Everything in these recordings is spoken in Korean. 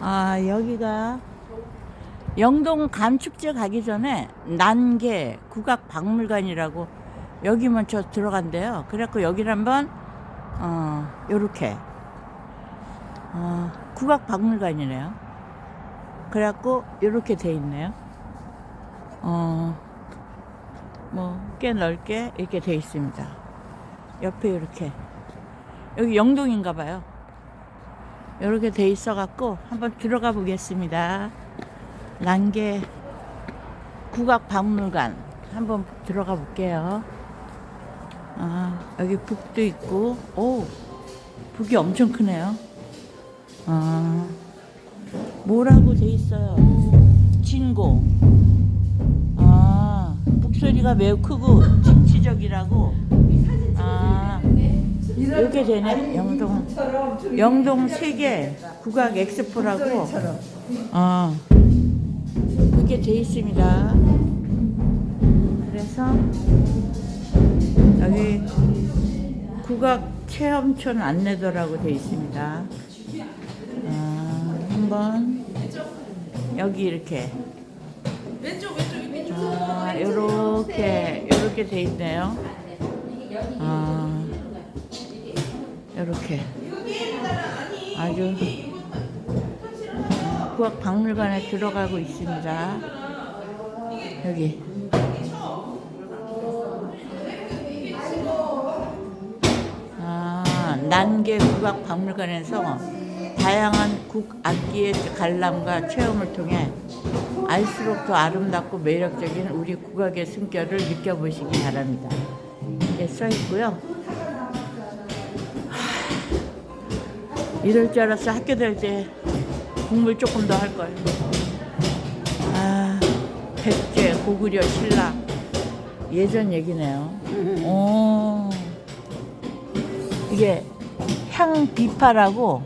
아, 여기가 영동 감축제 가기 전에 난계 국악박물관이라고 여기 먼저 들어간대요. 그래갖고 여기를 한번 어, 요렇게 어, 국악박물관이네요. 그래갖고 요렇게 돼 있네요. 어, 뭐 꽤 넓게 이렇게 돼 있습니다. 옆에 이렇게 여기 영동인가 봐요. 이렇게 돼 있어 갖고 한번 들어가 보겠습니다. 난계 국악 박물관 한번 들어가 볼게요. 아, 여기 북도 있고, 오, 북이 엄청 크네요. 아, 뭐라고 돼 있어요? 진고. 아, 북소리가 매우 크고 진취적이라고. 아, 이렇게 되네. 영동 영동 세계 국악 엑스포라고. 어. 그게 돼 있습니다. 그래서 여기 국악 체험촌 안내도라고 돼 있습니다. 어, 한번 여기 이렇게 아, 요렇게 요렇게 돼 있네요. 아, 요렇게 아주 국악 박물관에 들어가고 있습니다. 여기 아, 난계 국악 박물관에서 다양한 국악기의 관람과 체험을 통해 알수록 더 아름답고 매력적인 우리 국악의 숨결을 느껴보시기 바랍니다. 이렇게 써 있고요. 하, 이럴 줄 알았어 학교 다닐 때 공부를 조금 더 할 걸. 아, 백제, 고구려, 신라 예전 얘기네요. 오, 이게 향비파라고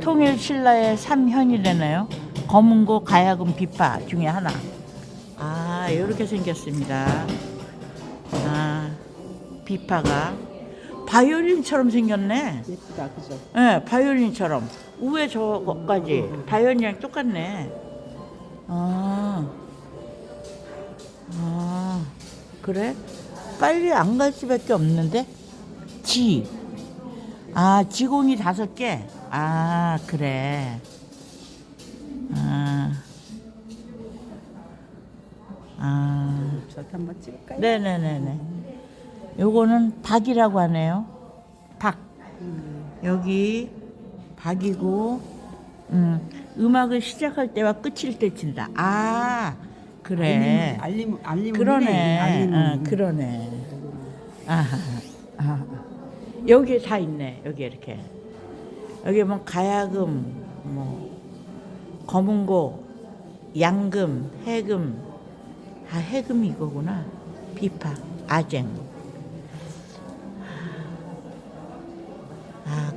통일 신라의 삼현이래네요. 검은고 가야금 비파 중에 하나. 아, 이렇게 생겼습니다. 아, 비파가 바이올린처럼 생겼네. 예쁘다 그죠? 예, 바이올린처럼 우에 저거까지 바이올린이랑 똑같네. 아, 아, 그래? 빨리 안 갈 수밖에 없는데? 지. 아, 지공이 다섯 개. 아, 그래. 아, 아. 저도 한번 찍을까요? 네네네네. 요거는 박이라고 하네요. 박. 여기 박이고, 음, 음악을 시작할 때와 끝일 때 친다. 아, 그래. 알림 알림 그러네. 알림 어, 그러네. 아, 아. 여기 다 있네. 여기 이렇게. 여기 뭐 가야금, 뭐 검은고, 양금, 해금. 아, 해금이 이거구나. 비파, 아쟁.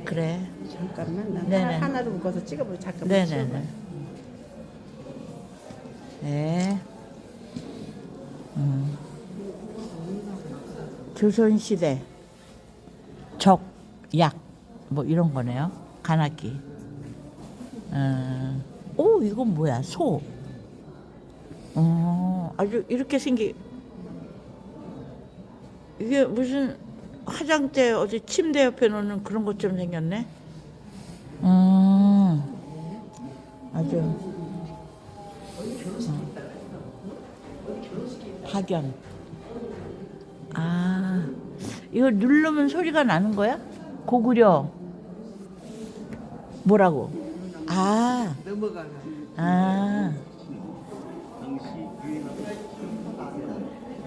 그래. 잠깐만 나 네네. 하나, 하나로 묶어서 찍어보자 잠깐만 네네네. 찍어봐. 네. 음. 조선시대 적, 약, 뭐 이런 거네요. 간악기. 음. 오, 이건 뭐야? 소. 어, 아주 이렇게 생기. 이게 무슨 화장대 어디 침대 옆에 놓는 그런 것처럼 생겼네. 음. 아주. 파견. 아, 이거 누르면 소리가 나는 거야? 고구려. 뭐라고? 아, 아.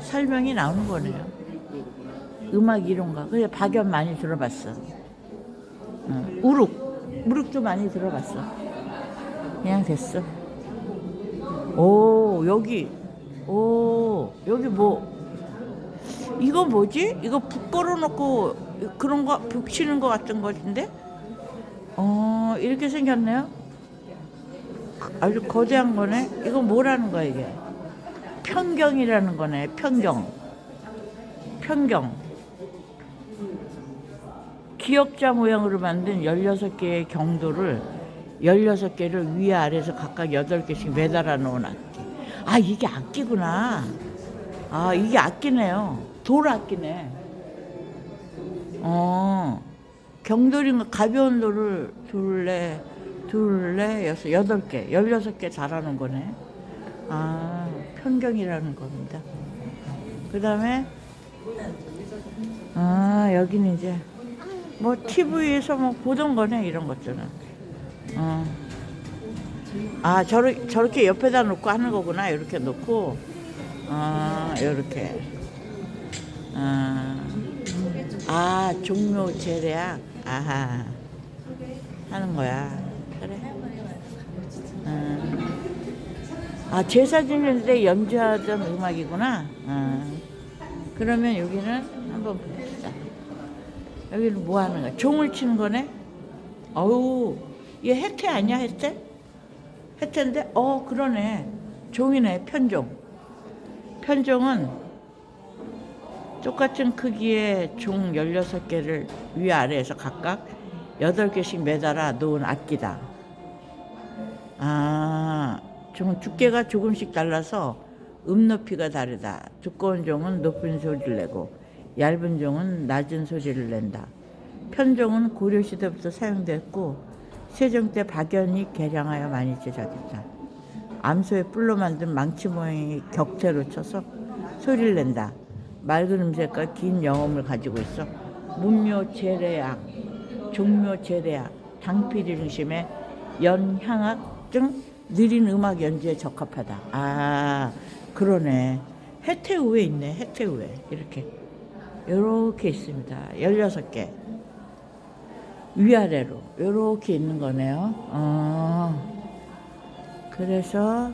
설명이 나오는 거네요. 음악 이론가. 그래 박연 많이 들어봤어. 응. 우룩, 우룩도 많이 들어봤어. 그냥 됐어. 오 여기, 오 여기 뭐 이거 뭐지? 이거 북 걸어놓고 그런 거 북 치는 거 같은 것인데? 어 이렇게 생겼네요. 아주 거대한 거네. 이거 뭐라는 거야 이게? 편경이라는 거네. 편경. 편경. 기역자 모양으로 만든 16개의 경도를 16개를 위에 아래에서 각각 8개씩 매달아 놓은 악기. 아, 이게 악기구나. 아, 이게 악기네요. 돌 악기네. 어, 경돌인 가벼운 돌을 둘레, 둘레, 여섯, 여덟 개, 열여섯 개 달아놓은 거네. 아, 편경이라는 겁니다. 그 다음에, 아, 여기는 이제, 뭐, TV에서 뭐 보던 거네, 이런 것들은. 어. 아, 저렇게, 저렇게 옆에다 놓고 하는 거구나, 이렇게 놓고. 아, 이렇게. 아, 아, 종묘 제례악. 아하. 하는 거야. 그래. 음. 아, 제사 지내는데 연주하던 음악이구나. 아. 그러면 여기는 한번. 여기는 뭐 하는 거야? 종을 치는 거네? 어우, 얘 해태 아니야, 해태? 해태인데? 어, 그러네. 종이네, 편종. 편종은 똑같은 크기의 종 16개를 위아래에서 각각 8개씩 매달아 놓은 악기다. 아, 종 두께가 조금씩 달라서 음 높이가 다르다. 두꺼운 종은 높은 소리를 내고 얇은 종은 낮은 소리를 낸다. 편종은 고려시대부터 사용됐고 세종 때 박연이 개량하여 많이 제작했다. 암소의 뿔로 만든 망치 모양의 격태로 쳐서 소리를 낸다. 맑은 음색과 긴 영음을 가지고 있어 문묘 제례악, 종묘 제례악, 당필 중심의 연향악 등 느린 음악 연주에 적합하다. 아, 그러네. 해태우에 있네. 해태우에 이렇게 이렇게 있습니다. 16개 위아래로 이렇게 있는 거네요. 어. 그래서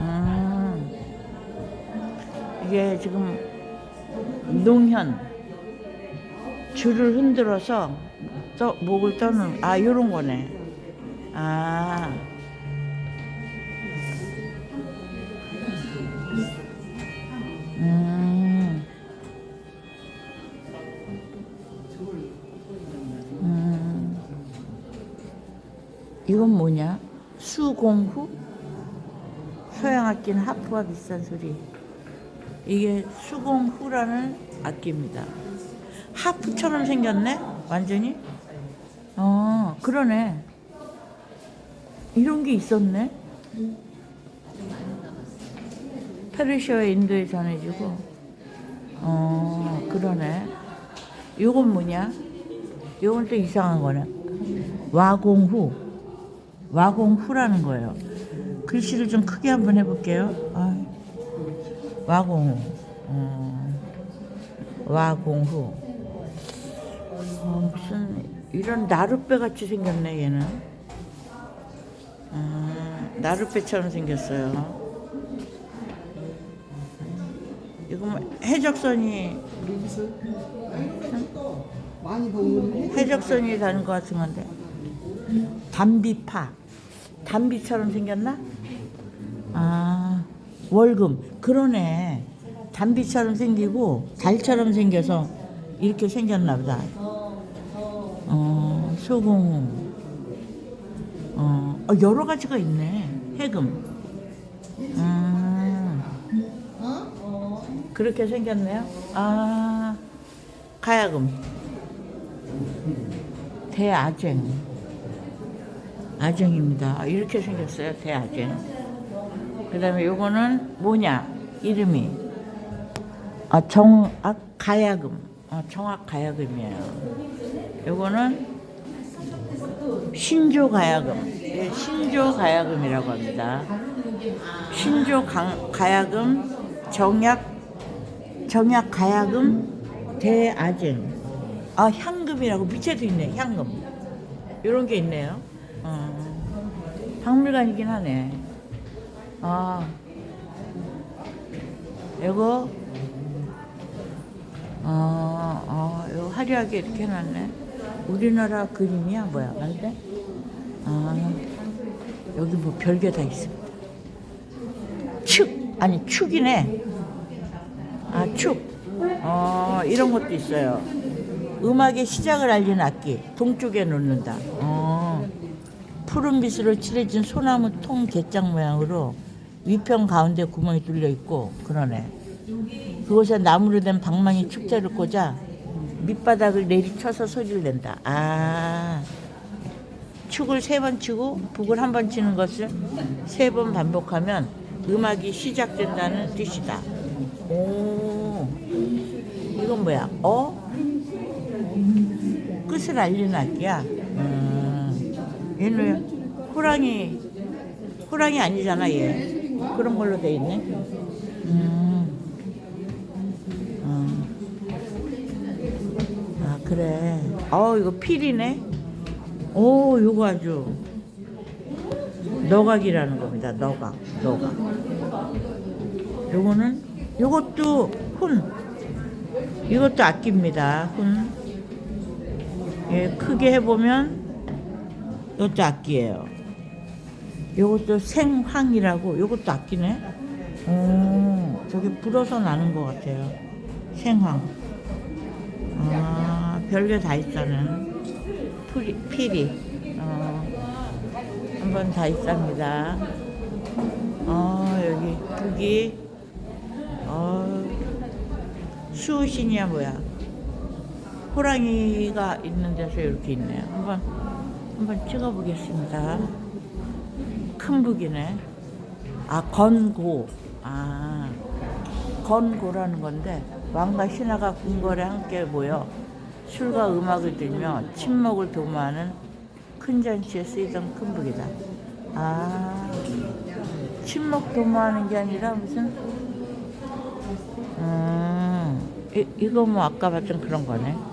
음, 이게 지금 농현 줄을 흔들어서 떠, 목을 떠는 아 요런 거네. 아. 이건 뭐냐? 수공후? 서양 악기는 하프와 비슷한 소리. 이게 수공후라는 악기입니다. 하프처럼 생겼네? 완전히? 어, 그러네. 이런 게 있었네? 페르시아 인도에 전해지고, 어, 그러네. 요건 뭐냐? 요건 또 이상한 거네. 와공후. 와공후라는 거예요. 글씨를 좀 크게 한번 해볼게요. 아, 와공후. 어, 와공후. 어, 무슨 이런 나룻배 같이 생겼네 얘는. 아, 나룻배처럼 생겼어요. 이거 뭐 해적선이 해적선이 다는 것 같은 건데 담비파 담비처럼 생겼나? 아 월금. 그러네. 담비처럼 생기고 달처럼 생겨서 이렇게 생겼나 보다. 어 소공 어, 어, 여러 가지가 있네. 해금. 음 그렇게 생겼네요. 아 가야금. 대아쟁 아쟁입니다. 이렇게 생겼어요. 대아쟁. 그 다음에 요거는 뭐냐? 이름이 아 정악 가야금. 어, 정악 가야금이에요. 요거는 신조 가야금. 예, 신조 가야금이라고 합니다. 신조 강, 가야금, 정약 정약 가야금, 대아쟁. 아 향금이라고 밑에도 있네. 향금. 이런 게 있네요. 어, 박물관이긴 하네. 아, 이거, 어, 어, 이거 화려하게 이렇게 해놨네. 우리나라 그림이야, 뭐야, 맞대? 아, 여기 뭐 별게 다 있습니다. 축, 아니, 축이네. 아, 축. 어, 이런 것도 있어요. 음악의 시작을 알리는 악기. 동쪽에 놓는다. 어. 푸른 빛으로 칠해진 소나무 통 갯장 모양으로 위편 가운데 구멍이 뚫려 있고 그러네. 그곳에 나무로 된 방망이 축제를 꽂아 밑바닥을 내리쳐서 소리를 낸다. 아. 축을 세 번 치고 북을 한 번 치는 것을 세 번 반복하면 음악이 시작된다는 뜻이다. 오, 이건 뭐야? 어? 끝을 알리는 악기야. 음, 얘는 호랑이, 호랑이 아니잖아 얘. 그런 걸로 돼 있네. 음, 음. 아 그래. 어 이거 필이네. 오, 요거 아주 너각이라는 겁니다. 너각, 너각. 요거는 요것도 훈. 이것도 악기입니다. 훈. 예, 크게 해보면 이것도 악기예요. 요것도 생황이라고 요것도 악기네. 오, 저게 불어서 나는 것 같아요. 생황. 아, 별게 다 있다는. 풀이, 피리 어, 한번 다 있답니다. 어, 여기 북이 어, 수신이야 뭐야? 호랑이가 있는 데서 이렇게 있네요. 한번 한번 찍어보겠습니다. 큰 북이네. 아 건고. 아 건고라는 건데 왕과 신하가 궁궐에 함께 모여 술과 음악을 들며 침묵을 도모하는 큰 잔치에 쓰이던 큰 북이다. 아, 침묵 도모하는 게 아니라 무슨, 음, 이, 이거 뭐 아까 봤던 그런 거네.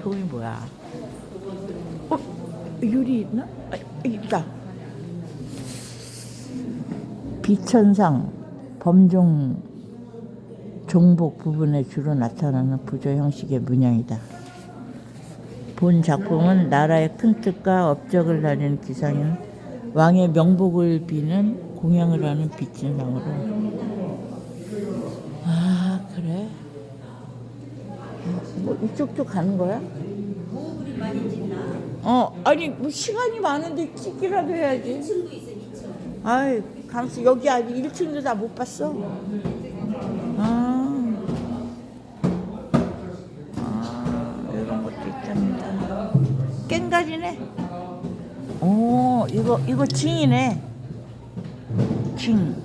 병풍이 뭐야? 어? 유리 있나? 아, 있다. 비천상 범종 종복 부분에 주로 나타나는 부조 형식의 문양이다. 본 작품은 나라의 큰 뜻과 업적을 다니는 기상인 왕의 명복을 비는 공양을 하는 비천상으로. 아 그래? 뭐 이쪽도 가는 거야? 어, 아니 뭐 시간이 많은데 찍기라도 해야지. 2층도 있어, 2층. 아이, 감수 여기 아직 1층도 다 못 봤어. 아, 아 이런 것도 있답니다. 깽가리네. 오, 이거 이거 징이네. 징.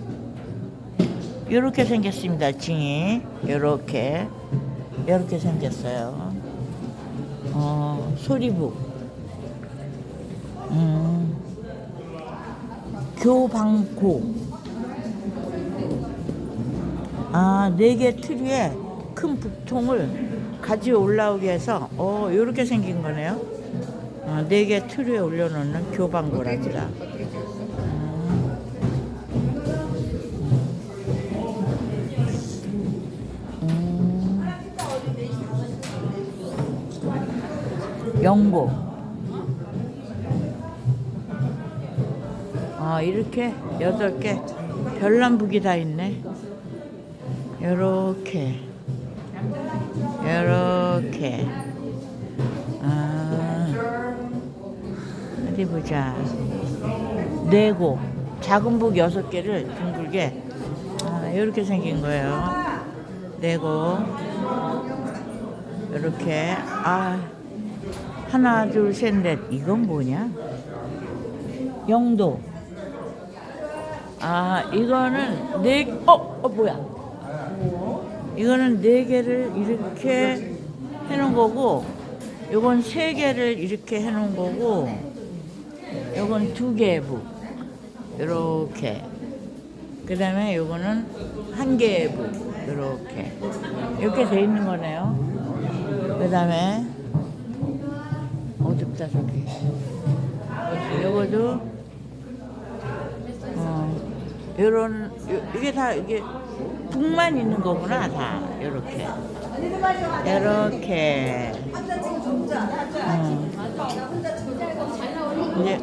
요렇게 생겼습니다. 징이 요렇게 요렇게 생겼어요. 어, 소리북. 음, 교방고. 아, 네개틀 위에 큰 북통을 가지고 올라오게 해서, 어, 요렇게 생긴 거네요. 어, 네개틀 위에 올려놓는 교방고랍니다. 영고. 아 이렇게 여덟 개 별남북이 다 있네. 요렇게. 요렇게. 아 어디 보자. 네고. 작은 북 여섯 개를 둥글게. 아 이렇게 생긴 거예요. 네고. 요렇게. 아 하나 둘 셋 넷 이건 뭐냐? 영도. 아 이거는 네 어, 어 뭐야? 이거는 네 개를 이렇게 해놓은 거고, 요건 세 개를 이렇게 해놓은 거고, 요건 두 개의 북. 요렇게. 그 다음에 요거는 한 개의 북. 요렇게. 이렇게 돼 있는 거네요. 그 다음에 어둡다 저기. 요거도 어. 요런 요, 이게 다 이게 북만 있는 거구나 다. 요렇게. 요렇게. 어. 이제